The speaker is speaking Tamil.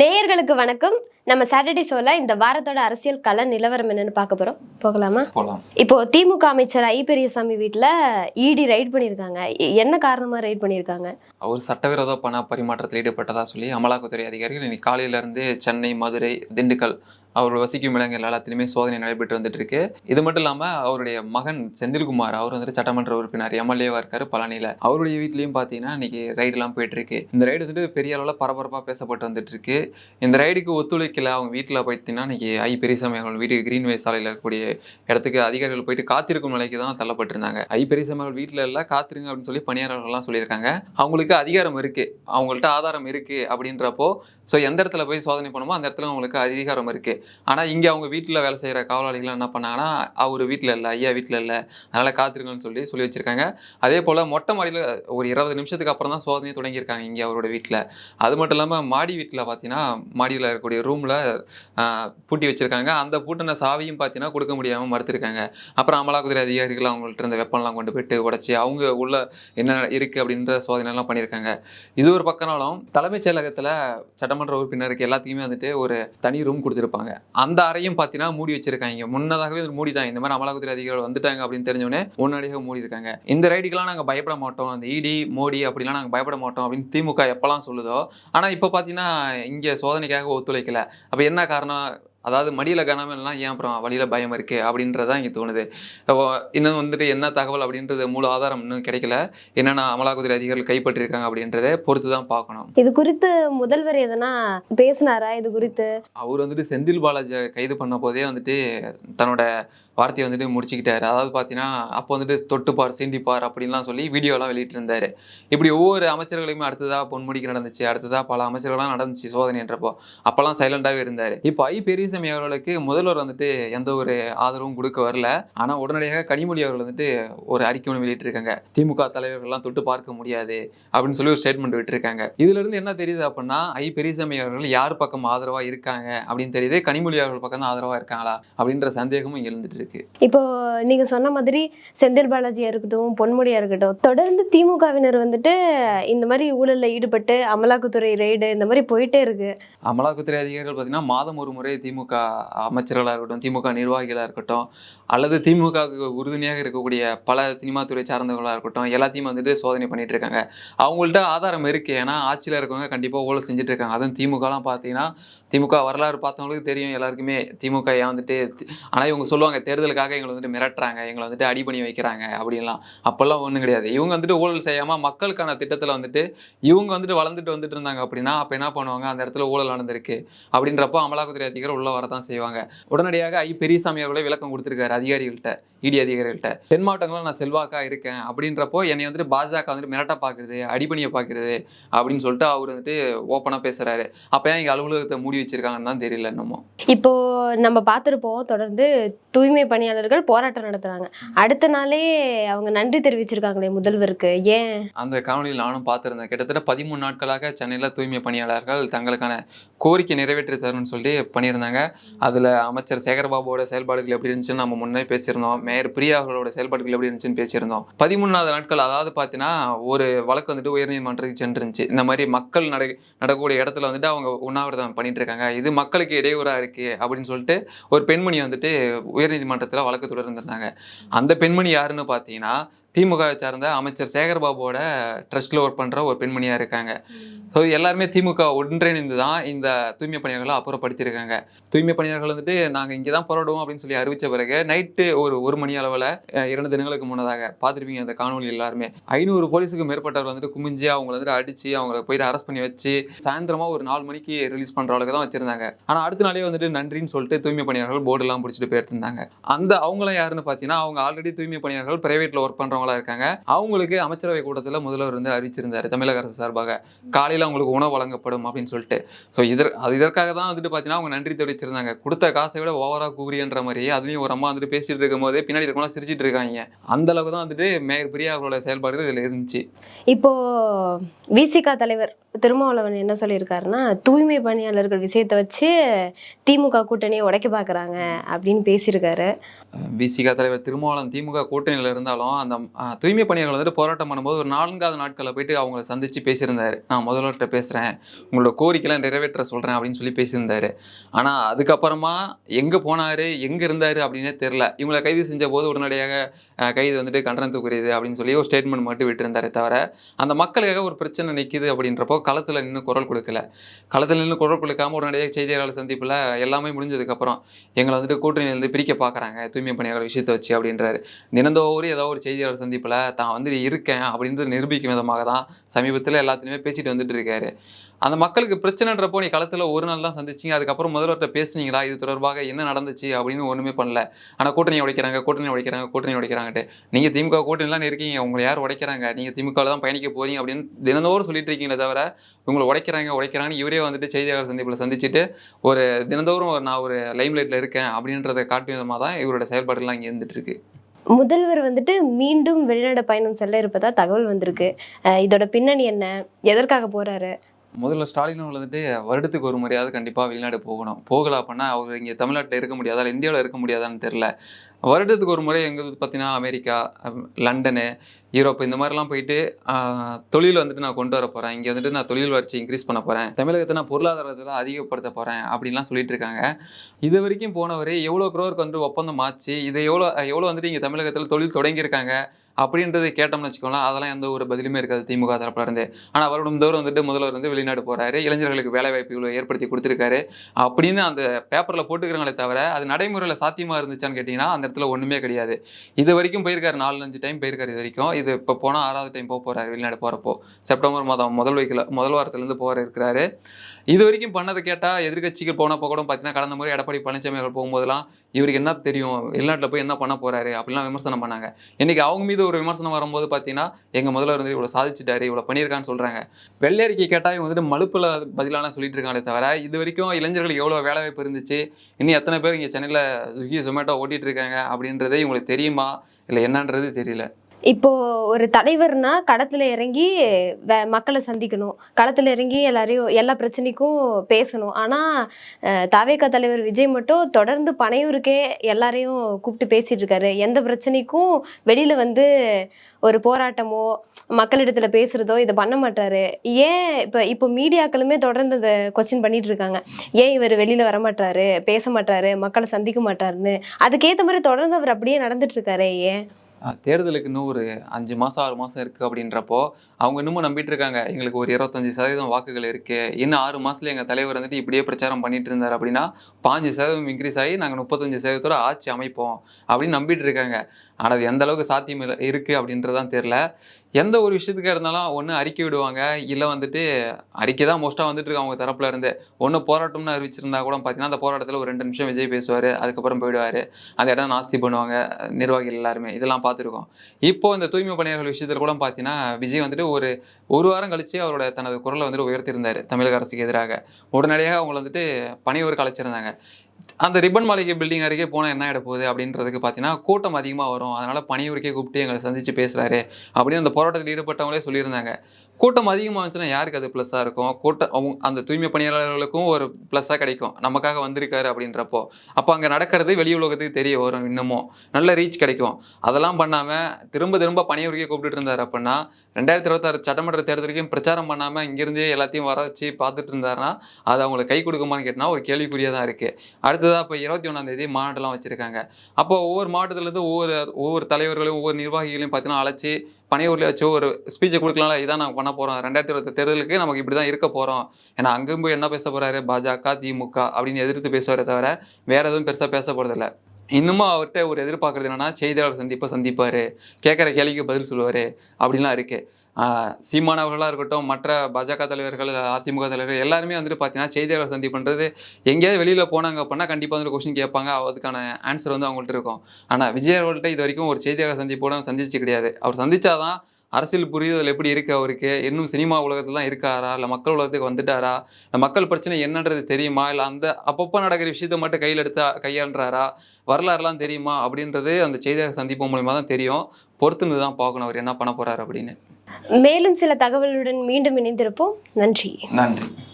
நேயர்களுக்கு வணக்கம். நம்ம சாட்டர்டே ஷோல இந்த வாரத்தோட அரசியல் கள நிலவரம் என்னன்னு பார்க்க போறோம். போகலாமா? இப்போ திமுக அமைச்சர் ஐ. பெரியசாமி வீட்டில் இடி ரைட் பண்ணியிருக்காங்க. என்ன காரணமா ரைட் பண்ணியிருக்காங்க? அவர் சட்டவிரோத பண பரிமாற்றத்தில் ஈடுபட்டதா சொல்லி அமலாக்கத்துறை அதிகாரிகள் இன்னைக்கு காலையில இருந்து சென்னை மதுரை திண்டுக்கல் அவர் வசிக்கும் இடங்கள் எல்லாத்துலேயுமே சோதனை நடைபெற்று வந்துட்டு இருக்கு இது மட்டும் இல்லாம அவருடைய மகன் செந்தில்குமார் அவர் வந்துட்டு சட்டமன்ற உறுப்பினர் எம்எல்ஏவா இருக்காரு பழனியில. அவருடைய வீட்லயும் பாத்தீங்கன்னா இன்னைக்கு ரைடுலாம் போயிட்டு இருக்கு இந்த ரைடு வந்துட்டு பெரிய அளவில் பரபரப்பா பேசப்பட்டு வந்துட்டு இருக்கு இந்த ரைடுக்கு ஒத்துழைக்கல. அவங்க வீட்டில் போயிட்டீங்கன்னா இன்னைக்கு ஐ பெரியசாமி அவர்கள் வீட்டுக்கு கிரீன்வே சாலையில் இருக்கக்கூடிய இடத்துக்கு அதிகாரிகள் போயிட்டு காத்திருக்கும் நிலைக்கு தான் தள்ளப்பட்டிருந்தாங்க. ஐ பெரியசாமி அவர்கள் வீட்டில் எல்லாம் காத்திருங்க அப்படின்னு சொல்லி பணியாளர்கள்லாம் சொல்லியிருக்காங்க. அவங்களுக்கு அதிகாரம் இருக்கு. அவங்கள்ட்ட ஆதாரம் இருக்கு அப்படின்றப்போ ஸோ எந்த இடத்துல போய் சோதனை பண்ணுமோ அந்த இடத்துல அவங்களுக்கு அதிகாரம் இருக்கு. ஆனால் இங்கே அவங்க வீட்டில் வேலை செய்கிற காவலாளிகள் என்ன பண்ணாங்கன்னா அவர் வீட்டில் இல்லை ஐயா வீட்டில் இல்லை அதனால காத்திருங்கன்னு சொல்லி சொல்லி வச்சிருக்காங்க. அதே போல் மொட்டை மாடியில் ஒரு இருபது நிமிஷத்துக்கு அப்புறம் தான் சோதனையை தொடங்கியிருக்காங்க இங்கே அவரோட வீட்டில். அது மட்டும் இல்லாமல் மாடி வீட்டில் பார்த்தீங்கன்னா மாடியில் இருக்கக்கூடிய ரூமில் பூட்டி வச்சிருக்காங்க. அந்த பூட்டின சாவியும் பார்த்தீங்கன்னா கொடுக்க முடியாமல் மறுத்துருக்காங்க. அப்புறம் அமலாக்கத்துறை அதிகாரிகள் அவங்கள்ட்ட இருந்த வெப்பன்லாம் கொண்டு போயிட்டு உடச்சி அவங்க உள்ள என்ன இருக்கு அப்படின்ற சோதனைலாம் பண்ணியிருக்காங்க. இது ஒரு பக்கம்னாலும் தலைமைச் செயலகத்தில் சட்ட சட்டமன்ற உறுப்பினருக்கு எல்லாத்துக்குமே வந்துட்டு ஒரு தனி ரூம் கொடுத்துருப்பாங்க. அந்த அறையும் பார்த்தீங்கன்னா மூடி வச்சிருக்காங்க. முன்னதாகவே இது மூடிட்டாங்க இந்த மாதிரி அமலாக்கத்துறை அதிகாரிகள் வந்துட்டாங்க அப்படின்னு தெரிஞ்சவொடனே முன்னாடியாக மூடி இருக்காங்க. இந்த ரைடுக்கெல்லாம் நாங்கள் பயப்பட மாட்டோம். அந்த இடி மோடி அப்படிலாம் நாங்கள் பயப்பட மாட்டோம் அப்படின்னு திமுக எப்போல்லாம் சொல்லுதோ ஆனால் இப்போ பார்த்தீங்கன்னா இங்கே சோதனைக்காக ஒத்துழைக்கல. அப்போ என்ன காரணம்? அதாவது மடியில் கனமே இல்லைனா ஏன் அப்புறம் வழியில் பயம் இருக்கு அப்படின்றதான் இங்கே தோணுது. இன்னும் வந்துட்டு என்ன தகவல் அப்படின்றது முழு ஆதாரம் இன்னும் கிடைக்கல. என்னென்ன அமலாக்கத்துறை அதிகாரிகள் கைப்பற்றிருக்காங்க அப்படின்றத பொறுத்து தான் பார்க்கணும். இது குறித்து முதல்வர் எதனா பேசினாரா? இது குறித்து? அவர் வந்துட்டு செந்தில் பாலாஜி கைது பண்ண போதே வந்துட்டு தன்னோட வார்த்தையை வந்துட்டு முடிச்சுக்கிட்டாரு. அதாவது பார்த்தீங்கன்னா அப்போ வந்துட்டு தொட்டுப்பார் சீண்டிப்பார் அப்படின்லாம் சொல்லி வீடியோலாம் வெளியிட்டிருந்தாரு. இப்படி ஒவ்வொரு அமைச்சர்களையுமே அடுத்ததாக பொன்முடிக்கு நடந்துச்சு அடுத்ததாக பல அமைச்சர்கள்லாம் நடந்துச்சு சோதனைன்றப்போ அப்போல்லாம் சைலண்டாகவே இருந்தார். இப்போ ஐ. பெரியசாமி அவர்களுக்கு முதல்வர் வந்துட்டு எந்த ஒரு ஆதரவும் கொடுக்க வரல. ஆனால் உடனடியாக கனிமொழி அவர்கள் வந்துட்டு ஒரு அறிக்கை ஒன்று வெளியிட்டிருக்காங்க. திமுக தலைவர்கள்லாம் தொட்டு பார்க்க முடியாது அப்படின்னு சொல்லி ஒரு ஸ்டேட்மெண்ட் விட்டுருக்காங்க. இதுல இருந்து என்ன தெரியுது அப்படின்னா ஐ. பெரியசாமி அவர்கள் யார் பக்கம் ஆதரவாக இருக்காங்க அப்படின்னு தெரியுது. கனிமொழி அவர்கள் பக்கம் தான் ஆதரவாக இருக்காங்களா அப்படின்ற சந்தேகமும் இங்கே எழுந்துட்டு இருக்கு. இப்போ நீங்க சொன்ன மாதிரி செந்தில் பாலாஜியா இருக்கட்டும் பொன்முடியா இருக்கட்டும் தொடர்ந்து திமுகவினர் வந்துட்டு இந்த மாதிரி ஊழல்ல ஈடுபட்டு அமலாக்கத்துறை ரைடு இந்த மாதிரி போயிட்டே இருக்கு. அமலாக்கத்துறை அதிகாரிகள் பார்த்தீங்கன்னா மாதம் ஒரு முறை திமுக அமைச்சர்களாக இருக்கட்டும் திமுக நிர்வாகிகளாக இருக்கட்டும் அல்லது திமுகவுக்கு உறுதுணையாக இருக்கக்கூடிய பல சினிமா துறை சார்ந்தவர்களாக இருக்கட்டும் எல்லாத்தையும் வந்துட்டு சோதனை பண்ணிட்டு இருக்காங்க. அவங்கள்ட்ட ஆதாரம் இருக்கு. ஏன்னா ஆட்சியில் இருக்கவங்க கண்டிப்பாக ஊழல் செஞ்சுட்டு இருக்காங்க. அதுவும் திமுகலாம் பார்த்தீங்கன்னா திமுக வரலாறு பார்த்தவங்களுக்கு தெரியும் எல்லாருக்குமே. திமுக ஏன் வந்துட்டு ஆனால் இவங்க சொல்லுவாங்க தேர்தலுக்காக எங்களை வந்துட்டு மிரட்டுறாங்க. எங்களை வந்துட்டு அடி பண்ணி வைக்கிறாங்க. அப்படின்லாம். அப்போல்லாம் ஒன்றும் கிடையாது. இவங்க வந்துட்டு ஊழல் செய்யாமல் மக்களுக்கான திட்டத்தில் வந்துட்டு இவங்க வந்துட்டு வளர்ந்துட்டு வந்துட்டு இருந்தாங்க அப்படின்னா அப்போ என்ன பண்ணுவாங்க? அந்த இடத்துல ஊழல் நடந்திருக்கு. அப்படின்றப்போ அமலாக்கத்துறை அதிகாரிகள் உள்ளே வரதான் செய்வாங்க. உடனடியாக ஐ பெரியசாமி அவர்களே விளக்கம் கொடுத்துருக்காரு. அதிகாரிகள்கிட்ட இடி அதிகாரிகள்கிட்ட தென் மாவட்டங்களில் நான் செல்வாக்கா இருக்கேன். அப்படின்றப்போ என்னை வந்துட்டு பாஜக வந்துட்டு மிரட்ட பார்க்குறது அடிபணியை பார்க்குறது அப்படின்னு சொல்லிட்டு அவர் வந்துட்டு ஓப்பனாக பேசுறாரு. அப்போ ஏன் இங்கே அலுவலகத்தை மூடி வச்சிருக்காங்கன்னு தான் தெரியல இன்னமும். இப்போ நம்ம பார்த்துருப்போம் தொடர்ந்து தூய்மை பணியாளர்கள் போராட்டம் நடத்துறாங்க. அடுத்த நாளே அவங்க நன்றி தெரிவிச்சிருக்காங்களே முதல்வருக்கு. ஏன்? அந்த காணொலியில் நானும் பார்த்துருந்தேன். கிட்டத்தட்ட பதிமூணு நாட்களாக சென்னையில் தூய்மை பணியாளர்கள் தங்களுக்கான கோரிக்கை நிறைவேற்றி தரும்னு சொல்லி பண்ணியிருந்தாங்க. அதில் அமைச்சர் சேகர்பாபுவோட செயல்பாடுகள் எப்படி இருந்துச்சுன்னு நம்ம முன்னே பேசியிருந்தோம். மேயர் பிரியா அவர்களோட செயல்பாடுகள் எப்படி இருந்துச்சுன்னு பேசியிருந்தோம். பதிமூணாவது நாட்கள் அதாவது பார்த்தீங்கன்னா ஒரு வழக்கு வந்துட்டு உயர்நீதிமன்றத்துக்கு சென்றுருந்துச்சு. இந்த மாதிரி மக்கள் நட நடக்கக்கூடிய இடத்துல வந்துட்டு அவங்க உண்ணாவிரதம் பண்ணிட்டு இருக்காங்க இது மக்களுக்கு இடையூறா இருக்கு அப்படின்னு சொல்லிட்டு ஒரு பெண்மணி வந்துட்டு உயர்நீதிமன்றத்தில் வழக்கு தொடர்ந்துருந்தாங்க. அந்த பெண்மணி யாருன்னு பார்த்தீங்கன்னா திமுக வை சார்ந்த அமைச்சர் சேகர்பாபுவோட ட்ரஸ்ட்ல ஒர்க் பண்ற ஒரு பெண்மணியா இருக்காங்க. ஸோ எல்லாருமே திமுக ஒன்றிணைந்து தான் இந்த தூய்மை பணியாளர்களை அப்புறப்படுத்தியிருக்காங்க. தூய்மை பணியாளர்கள் வந்துட்டு நாங்கள் இங்கே தான் போராடுவோம் அப்படின்னு சொல்லி அறிவிச்ச பிறகு நைட்டு ஒரு ஒரு மணி அளவில் இரண்டு தினங்களுக்கு முன்னதாக பார்த்துருப்பீங்க அந்த காணொலி எல்லாருமே. ஐநூறு போலீஸுக்கு மேற்பட்டவர் வந்துட்டு குமிஞ்சு அவங்கள வந்துட்டு அடிச்சு அவங்கள போயிட்டு அரெஸ்ட் பண்ணி வச்சு சாயந்தரமா ஒரு நாலு மணிக்கு ரிலீஸ் பண்ற அளவுக்கு தான் வச்சிருந்தாங்க. ஆனால் அடுத்த நாளே வந்துட்டு நன்றின்னு சொல்லிட்டு தூய்மை பணியாளர்கள் போர்டெல்லாம் பிடிச்சிட்டு போயிட்டு இருந்தாங்க. அந்த அவங்களாம் யாருன்னு பார்த்தீங்கன்னா அவங்க ஆல்ரெடி தூய்மை பணியாளர்கள் பிரைவேட்ல ஒர்க் பண்றவங்களா இருக்காங்க. அவங்களுக்கு அமைச்சரவை கூட்டத்தில் முதல்வர் வந்து அறிவிச்சிருந்தாரு தமிழக அரசு சார்பாக. காலையில் அவங்களுக்கு உணவு வழங்கப்படும் அப்படின்னு சொல்லிட்டு. ஸோ இதர் அது இதற்காக தான் வந்துட்டு பார்த்தீங்கன்னா அவங்க நன்றி தெரிவிச்சிருந்தாங்க. கொடுத்த காசை விட ஓவரா கூறியன்ற மாதிரி அதுலேயும் ஒரு அம்மா வந்துட்டு பேசிட்டு இருக்கும் போதே பின்னாடி இருக்கவங்களாம் சிரிச்சிட்டு இருக்காங்க. அந்த அளவுக்கு தான் வந்துட்டு மேயர் பிரியா அவர்களோட செயல்பாடுகள் இதில் இருந்துச்சு. இப்போ விசிகா தலைவர் திருமாவளவன் என்ன சொல்லியிருக்காருன்னா தூய்மை பணியாளர்கள் விஷயத்தை வச்சு திமுக கூட்டணியை உடைக்க பார்க்கறாங்க அப்படின்னு பேசியிருக்காரு. விசிகா தலைவர் திருமாவளவன் திமுக கூட்டணியில் இருந்தாலும் அந்த தூய்மை பணியாளர்கள் வந்துட்டு போராட்டம் பண்ணும்போது ஒரு நான்காவது நாட்களில் போயிட்டு அவங்கள சந்தித்து பேசியிருந்தாரு. நான் முதல்வர்கிட்ட பேசுகிறேன் உங்களோட கோரிக்கைலாம் நிறைவேற்ற சொல்கிறேன் அப்படின்னு சொல்லி பேசியிருந்தாரு. ஆனால் அதுக்கப்புறமா எங்கே போனார் எங்கே இருந்தார் அப்படின்னே தெரில இவங்களை கைது செஞ்ச போது உடனடியாக கைது வந்துட்டு கண்டனத்துக்குரியது அப்படின்னு சொல்லி ஒரு ஸ்டேட்மெண்ட் மட்டும் விட்டுருந்தாரே தவிர அந்த மக்களுக்காக ஒரு பிரச்சனை நிற்கிது அப்படின்றப்போ களத்தில் நின்று குரல் கொடுக்கல. களத்தில் நின்று குரல் கொடுக்காம உடனடியாக செய்தியாளர் சந்திப்பில் எல்லாமே முடிஞ்சதுக்கப்புறம் எங்களை வந்துட்டு கூட்டணியிலேருந்து பிரிக்க பார்க்குறாங்க தூய்மை பணியாளர் விஷயத்தை வச்சு அப்படின்றாரு. தினந்தோறும் ஏதோ ஒரு செய்தியாளர் சந்திப்பில் தான் வந்து இருக்கேன் அப்படின்னு நிரூபிக்கும் விதமாக தான் சமீபத்தில் எல்லாத்துலேயுமே பேசிட்டு வந்துட்டு இருக்காரு. அந்த மக்களுக்கு பிரச்சனைன்றப்போ நீ களத்தில் ஒரு நாள் தான் சந்திச்சிங்க அதுக்கப்புறம் முதல்வர்கிட்ட பேசுனீங்களா? இது தொடர்பாக என்ன நடந்துச்சு அப்படின்னு ஒன்றுமே பண்ணல. ஆனால் கூட்டணி உடைக்கிறாங்க கூட்டணி உடைக்கிறாங்க கூட்டணி உடைக்கிறாங்கட்டு நீங்கள் திமுக கூட்டணிலாம் இருக்கீங்க உங்களை யார் உடைக்கிறாங்க? நீங்கள் திமுகவில் தான் பயணிக்க போறீங்க அப்படின்னு தினந்தோறும் சொல்லிட்டு இருக்கீங்களே தவிர உங்களை உடைக்கிறாங்க உடைக்கிறாங்கன்னு இவரே வந்துட்டு செய்தியாளர் சந்திப்பில் சந்திச்சுட்டு ஒரு தினந்தோறும் நான் ஒரு லைம்லைட்டில் இருக்கேன் அப்படின்றத காட்டும் விதமாக தான் இவரோட செயல்பாடுலாம் இங்கே இருந்துட்டு இருக்கு. முதல்வர் வந்துட்டு மீண்டும் வெளிநாடு பயணம் செல்ல இருப்பதா தகவல் வந்திருக்கு. இதோட பின்னணி என்ன? எதற்காக போறாரு? முதல்ல ஸ்டாலின் வந்துட்டு வருடத்துக்கு ஒரு முறையாவது கண்டிப்பாக வெளிநாடு போகணும். போகல அப்படின்னா அவர் இங்கே தமிழ்நாட்டில் இருக்க முடியாதா இல்லை இந்தியாவில் இருக்க முடியாதான்னு தெரில வருடத்துக்கு ஒரு முறை எங்கே பார்த்தீங்கன்னா அமெரிக்கா லண்டனு யூரோப் இந்த மாதிரிலாம் போயிட்டு தொழில் வந்துட்டு நான் கொண்டு வர போகிறேன் இங்கே வந்துட்டு நான் தொழில் வளர்ச்சி இன்க்ரீஸ் பண்ண போகிறேன் தமிழகத்தை நான் பொருளாதாரத்தில் அதிகப்படுத்த போகிறேன் அப்படின்லாம் சொல்லிட்டு இருக்காங்க. இது வரைக்கும் போனவர் எவ்வளோ குரோருக்கு வந்து ஒப்பந்தம் ஆச்சு இது எவ்வளோ எவ்வளோ வந்துட்டு இங்கே தமிழகத்தில் தொழில் தொடங்கியிருக்காங்க அப்படின்றத கேட்டோம்னு வச்சுக்கோங்களேன் அதெல்லாம் எந்த ஒரு பதிலுமே இருக்காது திமுக தரப்புல இருந்து. ஆனால் வருடம் தோறும் வந்துட்டு முதல்வர் வந்து வெளிநாடு போறாரு இளைஞர்களுக்கு வேலை வாய்ப்புகளை ஏற்படுத்தி கொடுத்துருக்காரு. அப்படின்னு அந்த பேப்பரில் போட்டுக்கிறாங்களே தவிர அது நடைமுறையில் சாத்தியமாக இருந்துச்சான்னு கேட்டிங்கன்னா அந்த இடத்துல ஒன்றுமே கிடையாது. இது வரைக்கும் போயிருக்காரு நாலு அஞ்சு டைம் போயிருக்காரு இது வரைக்கும். இது இப்போ போனால் ஆறாவது டைம் போக போறாரு வெளிநாடு போகிறப்போ செப்டம்பர் மாதம் முதல் வைக்கல முதல் வாரத்துலேருந்து போகிற இருக்கிறாரு. இது வரைக்கும் பண்ணதை கேட்டால் எதிர்க்கட்சிகள் போனப்போ கூட பார்த்தீங்கன்னா கடந்த முறை எடப்பாடி பழனிசாமி அவர்கள் போகும்போதெல்லாம் இவருக்கு என்ன தெரியும்? வெளிநாட்டில் போய் என்ன பண்ண போறாரு? அப்படிலாம் விமர்சனம் பண்ணாங்க. இன்னைக்கு அவங்க மீது ஒரு விமர்சனம் வரும்போது பார்த்தீங்கன்னா எங்கள் முதல்வர் வந்து இவ்வளோ சாதிச்சிட்டாரு இவ்வளோ பண்ணியிருக்கான்னு சொல்கிறாங்க வெள்ளை அறிக்கை கேட்டால் இவங்க வந்துட்டு மலுப்பில் பதிலான சொல்லிட்டு இருக்காங்களே தவிர இது வரைக்கும் இளைஞர்களுக்கு எவ்வளோ வேலை வாய்ப்பு இருந்துச்சு இன்னும் எத்தனை பேர் இங்கே சென்னையில் ஸ்விக்கி ஜொமேட்டோ ஓட்டிட்டு இருக்காங்க அப்படின்றதே இவங்களுக்கு தெரியுமா? இல்லை என்னன்றது தெரியல. இப்போ ஒரு தலைவர்னா களத்தில் இறங்கி வே- மக்களை சந்திக்கணும். களத்தில் இறங்கி எல்லாரையும் எல்லா பிரச்சனைக்கும் பேசணும். ஆனால் அஹ், தலைவர் விஜய் மட்டும் தொடர்ந்து பனையூருக்கே எல்லாரையும் கூப்பிட்டு பேசிகிட்டு இருக்காரு. எந்த பிரச்சனைக்கும் வெளியில் வந்து ஒரு போராட்டமோ மக்களிடத்தில் பேசுகிறதோ இதை பண்ண மாட்டாரு. ஏன் இப்போ இப்போ மீடியாக்களுமே தொடர்ந்து இதை கொஸ்டின் பண்ணிட்டு இருக்காங்க. ஏன் இவர் வெளியில் வர மாட்டாரு பேச மாட்டாரு மக்களை சந்திக்க மாட்டாருன்னு. அதுக்கேற்ற மாதிரி தொடர்ந்து அவர் அப்படியே நடந்துட்டு இருக்காரு ஏன்? தேர்தலுக்கு இன்னும் ஒரு அஞ்சு மாதம் ஆறு மாதம் இருக்குது அப்படின்றப்போ அவங்க இன்னமும் நம்பிட்டு இருக்காங்க எங்களுக்கு ஒரு இருபத்தஞ்சு சதவீதம் வாக்குகள் இருக்கு. இன்னும் ஆறு மாசத்துல எங்கள் தலைவர் வந்துட்டு இப்படியே பிரச்சாரம் பண்ணிட்டு இருந்தார் அப்படின்னா பாஞ்சு சதவீதம் இன்க்ரீஸ் ஆகி நாங்கள் முப்பத்தஞ்சு சதவீதத்தோட ஆட்சி அமைப்போம் அப்படின்னு நம்பிட்டு இருக்காங்க ஆனால் அது எந்த அளவுக்கு சாத்தியம் இருக்கு அப்படின்றதான் தெரியல. எந்த ஒரு விஷயத்துக்காக இருந்தாலும் ஒன்று அறிக்கை விடுவாங்க. இல்லை வந்துட்டு அறிக்கை தான் மோஸ்ட்டாக வந்துட்டு இருக்கு அவங்க தரப்புல இருந்து. ஒன்று போராட்டம்னு அறிவிச்சிருந்தா கூட பார்த்தீங்கன்னா அந்த போராட்டத்தில் ஒரு ரெண்டு நிமிஷம் விஜய் பேசுவார். அதுக்கப்புறம் போயிடுவார். அந்த இடம் நாஸ்தி பண்ணுவாங்க. நிர்வாகிகள் எல்லாருமே. இதெல்லாம் பார்த்துருக்கோம். இப்போ இந்த தூய்மை பணியாளர்கள் விஷயத்தில் கூட பார்த்தீங்கன்னா விஜய் வந்துட்டு ஒரு ஒரு வாரம் கழிச்சு அவரோட தனது குரலை வந்துட்டு உயர்த்தியிருந்தார் தமிழக அரசுக்கு எதிராக. உடனடியாக அவங்கள வந்துட்டு பணியோர் கலைச்சிருந்தாங்க அந்த ரிப்பன் மாளிகை பில்டிங் அருகே போனால் என்ன ஆகிட போகுது அப்படின்றதுக்கு பார்த்தீங்கன்னா கூட்டம் அதிகமாக வரும். அதனால் பணியூருக்கே கூப்பிட்டு எங்களை சந்தித்து பேசுகிறாரு அப்படின்னு அந்த போராட்டத்தில் ஈடுபட்டவங்களே சொல்லியிருந்தாங்க. கூட்டம் அதிகமாக இருந்துச்சுன்னா யாருக்கு அது ப்ளஸ்ஸாக இருக்கும்? கூட்டம் அவங்க அந்த தூய்மை பணியாளர்களுக்கும் ஒரு ப்ளஸ்ஸாக கிடைக்கும். நமக்காக வந்திருக்காரு அப்படின்றப்போ. அப்போ அங்கே நடக்கிறது வெளி உலகத்துக்கு தெரிய வரும் இன்னமும். நல்ல ரீச் கிடைக்கும். அதெல்லாம் பண்ணாமல் திரும்ப திரும்ப பணியூருக்கே கூப்பிட்டுட்டு இருந்தார் அப்படின்னா ரெண்டாயிரத்தி இருபத்தாறு சட்டமன்ற தேர்தலுக்கும் பிரச்சாரம் பண்ணாமல் இங்கிருந்தே எல்லாத்தையும் வர வச்சு பார்த்துட்டு இருந்தாருன்னா அது அவங்களை கை கொடுக்குமான்னு கேட்டால் ஒரு கேள்விக்குறியாக தான் இருக்குது அடுத்ததாக இப்போ இருபத்தி ஒன்றாந்தேதி மாநாட்டெல்லாம் வச்சுருக்காங்க. அப்போ ஒவ்வொரு மாவட்டத்துலேருந்து ஒவ்வொரு ஒவ்வொரு தலைவர்களையும் ஒவ்வொரு நிர்வாகிகளையும் பார்த்தீங்கன்னா அழைச்சி பணியூரில் வச்சு ஒரு ஸ்பீச்சை கொடுக்கலாம்ல இதான் நாங்கள் பண்ண போகிறோம் ரெண்டாயிரத்தி இருபத்தி தேர்தலுக்கு நமக்கு இப்படி தான் இருக்க போகிறோம் ஏன்னா அங்கேயும் போய் என்ன பேச போகிறாரு பாஜக திமுக அப்படின்னு எதிர்த்து பேசுவாரே தவிர வேறு எதுவும் பெருசாக பேச போகிறதில்ல இன்னுமும் அவர்கிட்ட ஒரு எதிர்பார்க்கறது என்னென்னா செய்தியாளர் சந்திப்பை சந்திப்பார் கேட்குற கேள்விக்கு பதில் சொல்லுவார் அப்படின்லாம் இருக்குது சீமானவர்களாக இருக்கட்டும் மற்ற பாஜக தலைவர்கள் அதிமுக தலைவர்கள் எல்லாருமே வந்துட்டு பார்த்தீங்கன்னா செய்தியாளர் சந்திப்புன்றது எங்கேயாவது வெளியில் போனாங்க அப்படின்னா கண்டிப்பாக வந்து கொஸ்டின் கேட்பாங்க. அதுக்கான ஆன்சர் வந்து அவங்கள்ட்ட இருக்கும். ஆனால் விஜய் அவர்கள்ட்ட இது வரைக்கும் ஒரு செய்தியாளர் சந்திப்போட சந்திச்சு கிடையாது. அவர் சந்திச்சாதான் அரசியல் புரிதல் எப்படி இருக்கு அவருக்கு? இன்னும் சினிமா உலகத்தில் தான் இருக்காரா? இல்லை மக்கள் உலகத்துக்கு வந்துட்டாரா? இல்லை மக்கள் பிரச்சனை என்னன்றது தெரியுமா? இல்லை அந்த அப்பப்போ நடக்கிற விஷயத்த மட்டும் கையில் எடுத்து கையாளுறாரா வரலாறுலாம் தெரியுமா அப்படின்றது அந்த செய்தியாளர் சந்திப்பு மூலியமா தான் தெரியும். பொறுத்துன்னு தான் பார்க்கணும் அவர் என்ன பண்ண போறாரு அப்படின்னு. மேலும் சில தகவலுடன் மீண்டும் இணைந்திருப்போம். நன்றி. நன்றி.